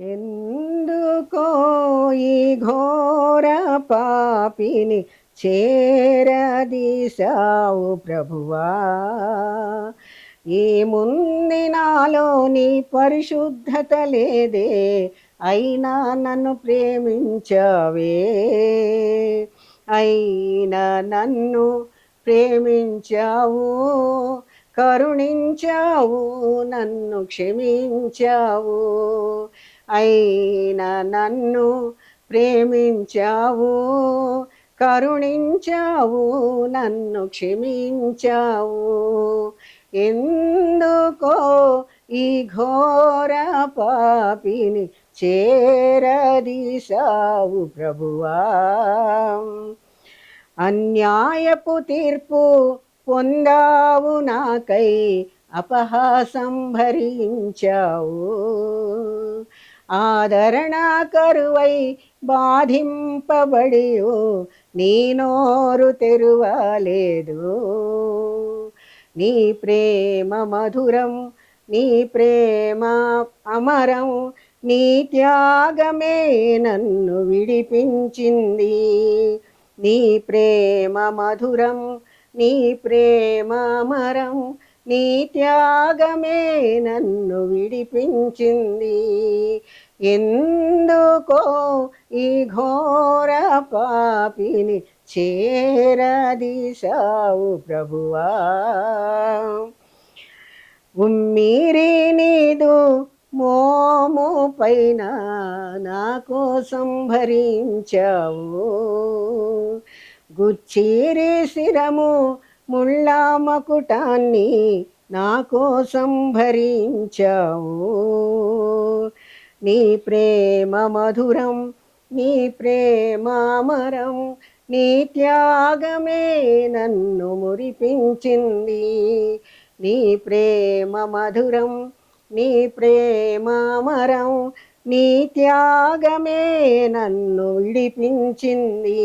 ఎందుకో ఈ ఘోర పాపిని చేరదీశావు ప్రభువా? ఈ ముంది నాలోని పరిశుద్ధత లేదే అయినా నన్ను ప్రేమించవే. అయినా నన్ను ప్రేమించావు కరుణించావు నన్ను క్షమించావు. అయినా నన్ను ప్రేమించావు కరుణించావు నన్ను క్షమించావు. ఎందుకో ఈ ఘోర పాపిని చేరదీశావు ప్రభువా. అన్యాయపు తీర్పు పొందావు నాకై అపహాసం భరించావు. ఆదరణ కరువై బాధింపబడి నీ నోరు తెరువలేదు. నీ ప్రేమ మధురం నీ ప్రేమ అమరం నీ త్యాగమే నన్ను విడిపించింది. నీ ప్రేమ మధురం నీ ప్రేమ అమరం నీ త్యాగమే నన్ను విడిపించింది. ఎందుకో ఈ ఘోర పాపిని చేరదీశావు ప్రభువా. ఉమ్మిరి నీదు మోము పైన నా కోసం భరించావు. గుచ్చిరి శిరము ముళ్ళ మకుటాన్ని నా కోసం భరించావు. నీ ప్రేమ మధురం నీ ప్రేమామరం నీ త్యాగమే నన్ను మురిపించింది. నీ ప్రేమ మధురం నీ ప్రేమామరం నీ త్యాగమే నన్ను విడిపించింది.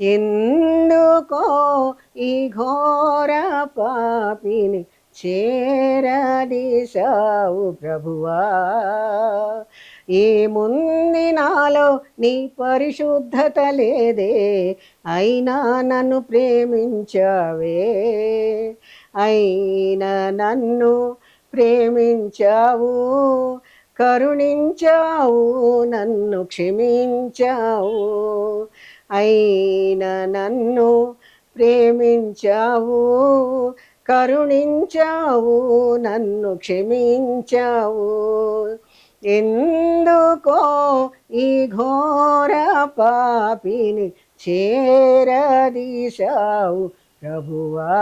ఎందుకో ఈ ఘోర పాపిని చేరదీశావు ప్రభువా? ఏముంది నాలో నీ పరిశుద్ధత లేదే అయినా నన్ను ప్రేమించావే. అయినా నన్ను ప్రేమించావు కరుణించావు నన్ను క్షమించావు. అయిన నన్ను ప్రేమించావు కరుణించావు నన్ను క్షమించావు. ఎందుకో ఈ ఘోర పాపిని చేరదీశావు ప్రభువా.